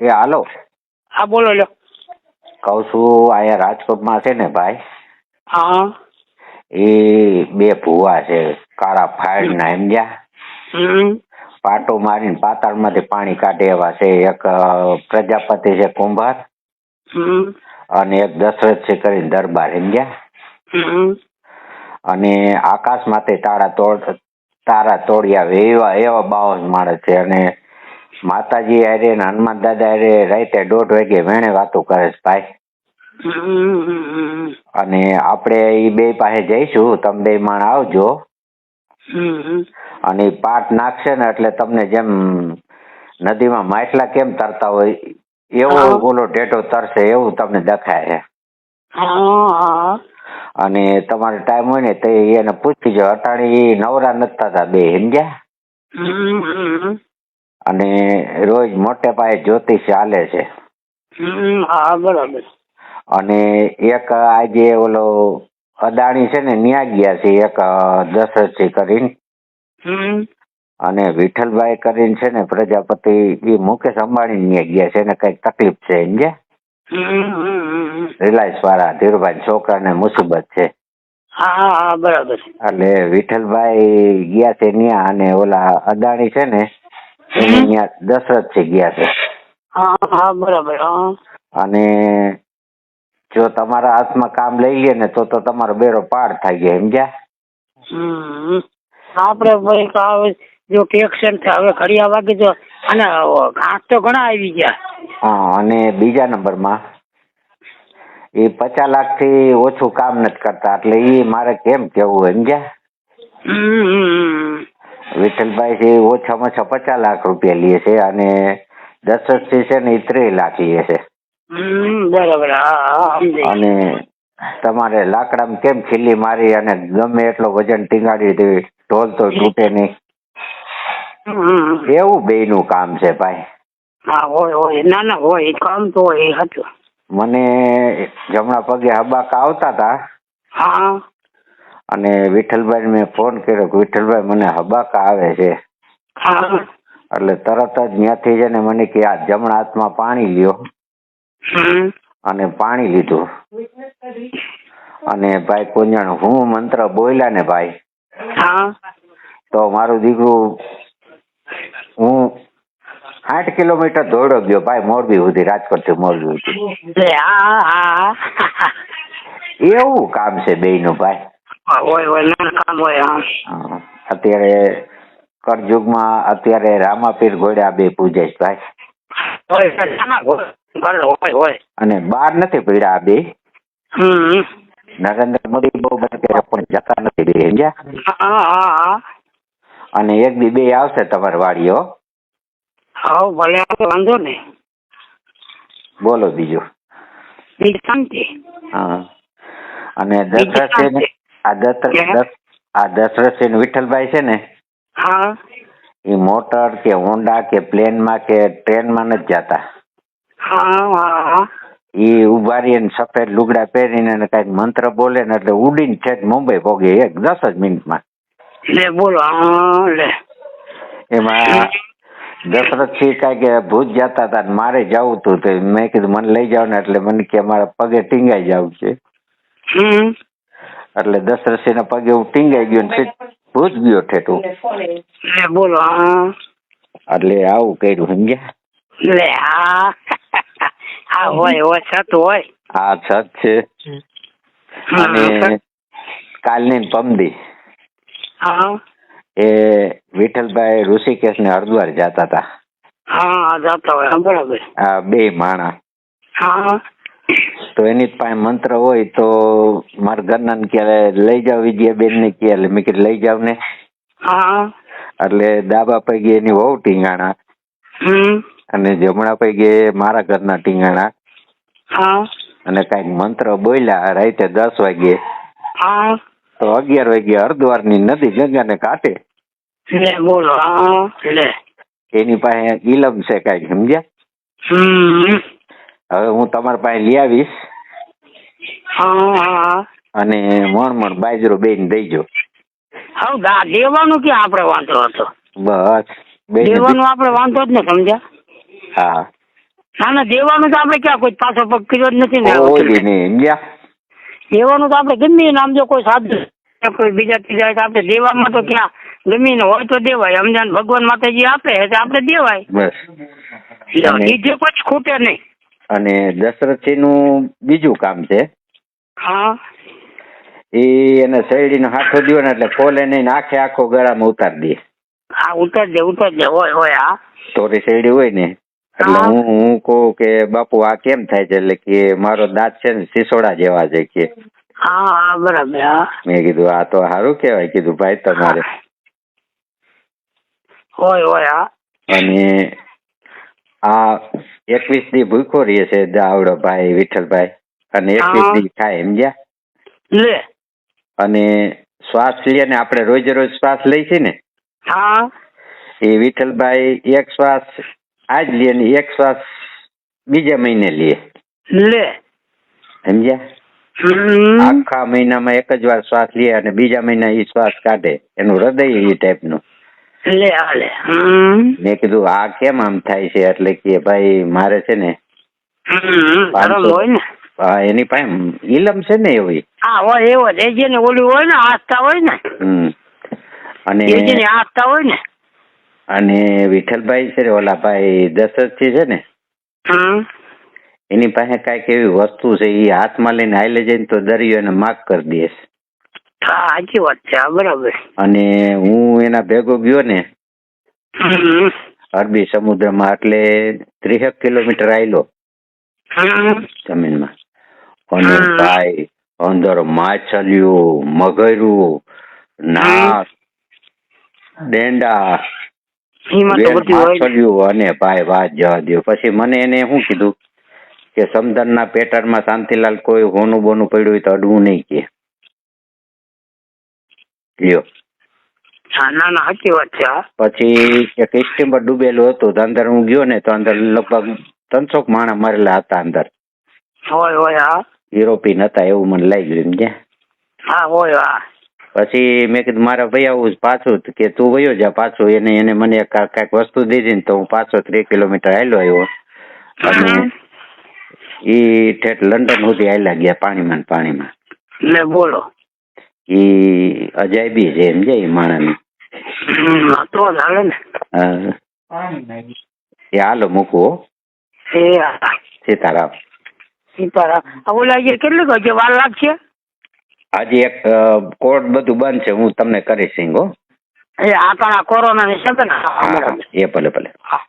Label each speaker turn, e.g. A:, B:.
A: એ હાલો.
B: હા બોલો લ્યો.
A: કહું છું અહીંયા રાજકોટમાં છે ને ભાઈ?
B: હા.
A: એ બે ભૂવા છે કાળા ફાયરના સમજ્યા
B: ગયા?
A: પાટો મારીને પાતાળમાંથી પાણી કાઢે એવા છે એક પ્રજાપતિ છે કુંભાર અને એક દશરથ છે કરીને દરબાર સમજ્યા
B: ગયા?
A: અને આકાશમાંથી તારા તોડ તારા તોડી આવે એવા એવા બાવન માણસ છે અને માતાજી હારે ને હનુમાન દાદા હારે રાતે દોઢ વાગે વેણે વાતો કરે છે ભાઈ. અને આપણે એ બે પાસે જઈશું તમે બે માણ આવજો. અને પાટ નાખશે ને એટલે તમને જેમ નદીમાં માટલા કેમ તરતા હોય એવો બોલો ઢેઢો તરશે એવું તમને દેખાય છે. અને તમારે ટાઈમ હોય ને તો એને પૂછી જો અટાણી નવરા નથી થતા બે સમજ્યા? અને રોજ મોટે પાયે જ્યોતિષ ચાલે છે.
B: હા બરાબર.
A: અને એક આજે ઓલો અદાણી છે ને ન્યા ગયા છે એક દશરથ દશરથજી કરીને. અને વિઠ્ઠલભાઈ કરીને છે ને પ્રજાપતિ એ મુકેશ અંબાણી ન્યા ગયા છે ને કંઈક તકલીફ છે એમ
B: હમ
A: રિલાયન્સ વાળા ધીરુભાઈ છોકરાને મુસીબત છે.
B: હા હા બરાબર.
A: એટલે વિઠ્ઠલભાઈ ગયા છે ન્યા અને ઓલા અદાણી છે ને એને દશરથ છે ગયા છે.
B: હા હા બરાબર
A: અને જો તમારા હાથમાં કામ લઈ લે ને તો તો તમારો બેરો પાર થાય જાય સમજ્યા?
B: આપણે ભાઈ કાવ જો ટેક્શન છે હવે ઘડિયા વાગે જો અને ઘાસ તો ઘણા આવી ગયા.
A: હા અને બીજા નંબરમાં એ પચાસ લાખથી ઓછું કામ નથી કરતા એટલે એ મારે કેમ કેવું સમજ્યા? વિઠ્ઠલભાઈ છે ઓછામાં ઓછા પચાસ લાખ રૂપિયા લે છે અને દશરથજી છે ને એ ત્રીસ લાખ લે છે.
B: બરાબર.
A: અને તમારે લાકડામાં કેમ ખીલી મારી અને ગમે એટલો વજન ટીંગાડી દેવી ઢોલ તો તૂટે નહીં. એવું બે નું કામ છે ભાઈ?
B: હા હોય હોય ના ના હોય કામ તો હોય હતું.
A: મને જમણા પગે હબાકા આવતા હતા
B: હા.
A: અને વિઠ્ઠલભાઈ મેં ફોન કર્યો કે વિઠ્ઠલભાઈ મને હબાકા આવે છે. એટલે તરત જ ત્યાંથી છે ને મને કે આ જમણા હાથમાં પાણી લ્યો. અને પાણી લીધું. અને ભાઈ કુંજણ હું મંત્ર બોલ્યા ને ભાઈ. તો મારું દીકરું હું આઠ કિલોમીટર દોડો ગયો. ભાઈ મોરબી સુધી રાજકોટથી મોરબી સુધી. એવું કામ છે બેયનું ભાઈ.
B: હા, હોય હોય ના કામ હોય હા.
A: અત્યારે કરજુગમાં અત્યારે રામાપીર ઘોડ્યા બે પૂજે ભાઈ. અને બાર નથી પીડા આ બે? નરેન્દ્ર મોદી બહુ બધા પણ જતા નથી બે સમજ્યા? અને એક બી બે આવશે તમારી વાડીઓ
B: હા. ભલે વાંધો ને.
A: બોલો બીજું.
B: શાંતિ.
A: હા. અને
B: શાંતિ.
A: આ દશરથ? આ દશરથ છે વિઠ્ઠલભાઈ છે ને
B: હા.
A: એ મોટર કે હોન્ડા કે પ્લેનમાં કે ટ્રેનમાં નથી જતા.
B: હા
A: એ ઊભા રહીને સફેદ લુગડા પહેરીને કંઈક મંત્ર બોલે ને એટલે ઉડીને છેક મુંબઈ પોગે એક દસ જ મિનિટમાં.
B: લે બોલો લે.
A: એમાં દશરથસિંહ કાંઈક ભૂત જતા હતા મારે જવું હતું તો મેં કીધું મને લઈ જાવ ને એટલે મને કે મારા પગે ટીંગાઈ જવું છે. એટલે દશરથસિંહ ના પગે હું ટીંગાઈ ગયો ને સીધ ગયો ઠેઠું
B: બોલો
A: એટલે આવું કર્યું સમજ્યા?
B: લે હા. હા હોય હોય થતું હોય.
A: આ છત છે. અને કાલની ને પમદી.
B: હા.
A: એ વિઠ્ઠલભાઈ ઋષિકેશ ને હરિદ્વાર જતા હતા
B: હા જતા હોય હા, બરાબર.
A: આ બે માણા.
B: હા.
A: તો એની પાસે મંત્ર હોય તો મારા ઘરના ને કે લઈ જાવ વિજયાબેન ને કે મેં કીધું લઈ જાવ ને.
B: હા.
A: એટલે ડાબા પૈકી એની વહુ ટીંગાણા. અને જમણા પૈકી મારા ઘરના ટીંગાણા.
B: હા.
A: અને કંઈક મંત્ર બોલ્યા રાતે દસ વાગે
B: હા.
A: તો અગિયાર વાગે હરદ્વારની નદી ગંગાને કાંઠે.
B: લે બોલો
A: એની પાસે ઇલમ છે કંઈક સમજ્યા? હવે હું તમારા પાસે લઈ આવીશ.
B: હા હા.
A: અને મણ મણ બાજરો બેન દઈજો
B: હવ દેવાનું કે આપણે વાંધો હતો?
A: બસ.
B: દેવાનું આપણે વાંધો જ ને સમજ્યા?
A: હા.
B: ના ના દેવાનું તો આપણે ક્યાં કોઈ પાછો પગ કર્યો જ નથી ને દેવાનું તો આપણે ગમે નામ જો કોઈ સાધુ કોઈ બીજા ત્રીજા તો આપણે દેવામાં તો ક્યાં ગમીને હોય તો દેવાય. સમજાને ભગવાન માતાજી આપે એટલે આપણે દેવાય.
A: બસ. અને-
B: કોઈ પછી ખૂટે નહીં.
A: અને દશરથસિંહનું બીજું કામ છે.
B: હા.
A: એ એને શેરડીનો હાથો દ્યો ને એટલે ખોલે નહીં આખે આખો ગળામાં ઉતારી દે.
B: હા ઉતાર દે ઉતાર દે હોય હોય હા.
A: તોરી શેરડી હોય ને એટલે
B: હું.
A: હું કહું કે બાપુ આ કેમ થાય છે? એટલે કે મારો દાંત છે ને સિસોડા જેવા છે કે.
B: હા હા બરાબર હા.
A: મેં કીધું આ તો સારું કહેવાય. કીધું ભાઈ તમારે.
B: હોય હોય હા.
A: અને આ એકવીસ દી ભૂખો રહે છે ભાઈ વિઠ્ઠલભાઈ અને એકવીસ. દી ખાય સમજ્યા
B: લે.
A: અને શ્વાસ લઈએ ને આપણે રોજ રોજ શ્વાસ લઈ છે ને?
B: હા.
A: એ વિઠ્ઠલભાઈ એક શ્વાસ આજ લે ને એક શ્વાસ બીજા મહિને લે.
B: લે.
A: સમજ્યા આખા મહિનામાં એક જ વાર શ્વાસ લે અને બીજા મહિના એ શ્વાસ કાઢે. એનું હૃદય એ ટાઈપનું
B: લે હાલે
A: મેં કીધું આ કેમ આમ થાય છે? એટલે કે ભાઈ મારે છે ને
B: ને.
A: એની પાસે ઇલમ છે ને એવી.
B: હા હોય એવો જ. એ જેને ઓલું હોય ને આસ્થા હોય ને.
A: હમ. અને
B: એ ને આસ્થા હોય ને.
A: અને વિઠ્ઠલભાઈ છે ને ઓલા ભાઈ દશરથજી છે ને
B: હમ.
A: એની પાસે કંઈક એવી વસ્તુ છે એ હાથમાં લઈને હાલે જઈને તો દરિયો એને માફ કરી દે છે.
B: હા સાચી વાત છે હા બરાબર.
A: અને હું એના ભેગો ગયો ને. અરબી સમુદ્રમાં એટલે ત્રીસેક કિલોમીટર આવેલો. જમીનમાં. અને ભાઈ અંદર માછલીઓ મગરું નાક. માછલીઓ અને ભાઈ વાત જવા દો પછી મને એને શું કીધું? કે સમદનના પેટર્નમાં શાંતિલાલ કોઈ હોનું બોનું પડ્યું હોય તો અડવું નહીં કે. લ્યો.
B: હા ના ના સાચી વાત છે હા.
A: પછી એક સ્ટીમર ડૂબેલું હતું તો અંદર હું ગયો ને તો અંદર લગભગ ત્રણસો માણા મરેલા હતા અંદર.
B: હોય હોય હા.
A: યુરોપિયન હતા એવું મને લાગ્યું સમજ્યા
B: હા હોય હા.
A: પછી મેં કીધું મારા ભાઈ આવું પાછું કે તું વયો જા પાછું એને એને મને કાંઈક વસ્તુ દીધી ને તો હું પાછો ત્રી કિલોમીટર હાલ્યો આવ્યો. અને એ ઠેઠ લંડન સુધી હાલ્યા ગયા પાણીમાં ને પાણીમાં.
B: લે બોલો.
A: ઈ અજાયબી છે એમ જાય માણસની.
B: હમ. તો હાલે ને.
A: હા. એ હાલો મૂકવો.
B: એ
A: સીતારામ.
B: સીતારામ. ઓલા જે કેટલી હજી વાર લાગશે?
A: આજે એક કોર્ટ બધું બંધ છે હું તમને કરીશ સિંગ
B: એ આ પણ આ કોરોના ની? છે ને
A: એ ભલે ભલે.
B: હા.